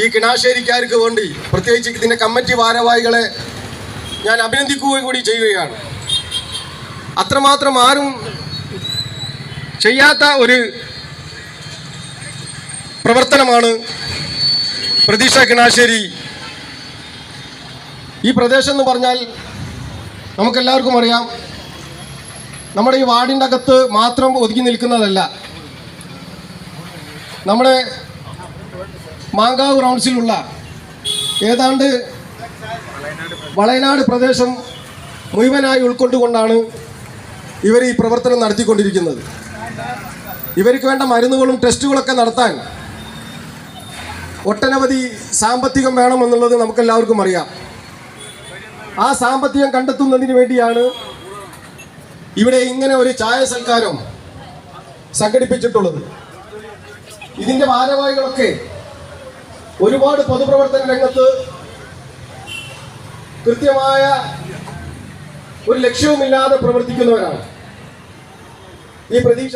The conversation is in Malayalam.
ഈ കിണാശ്ശേരിക്കാർക്ക് വേണ്ടി പ്രത്യേകിച്ച് ഇതിന്റെ കമ്മിറ്റി ഭാരവാഹികളെ ഞാൻ അഭിനന്ദിക്കുകയും കൂടി ചെയ്യുകയാണ്. അത്രമാത്രം ആരും ചെയ്യാത്ത ഒരു പ്രവർത്തനമാണ് പ്രതീക്ഷ കിണാശ്ശേരി ഈ പ്രദേശം എന്ന് പറഞ്ഞാൽ നമുക്കെല്ലാവർക്കും അറിയാം. നമ്മുടെ ഈ വാർഡിന്റെ അകത്ത് മാത്രം ഒതുങ്ങി നിൽക്കുന്നതല്ല. നമ്മുടെ മാങ്കാവ് റൗണ്ട്സിലുള്ള ഏതാണ്ട് വളയനാട് പ്രദേശം മുഴുവനായി ഉൾക്കൊണ്ടുകൊണ്ടാണ് ഇവർ ഈ പ്രവർത്തനം നടത്തിക്കൊണ്ടിരിക്കുന്നത്. ഇവർക്ക് വേണ്ട മരുന്നുകളും ടെസ്റ്റുകളൊക്കെ നടത്താൻ ഒട്ടനവധി സാമ്പത്തികം വേണമെന്നുള്ളത് നമുക്കെല്ലാവർക്കും അറിയാം. ആ സാമ്പത്തികം കണ്ടെത്തുന്നതിന് വേണ്ടിയാണ് ഇവിടെ ഇങ്ങനെ ഒരു ചായ സൽക്കാരം സംഘടിപ്പിച്ചിട്ടുള്ളത്. ഇതിന്റെ ഭാരവാഹികളൊക്കെ ഒരുപാട് പൊതുപ്രവർത്തന രംഗത്ത് കൃത്യമായ ഒരു ലക്ഷ്യവുമില്ലാതെ പ്രവർത്തിക്കുന്നവരാണ്. ഈ പ്രതീക്ഷ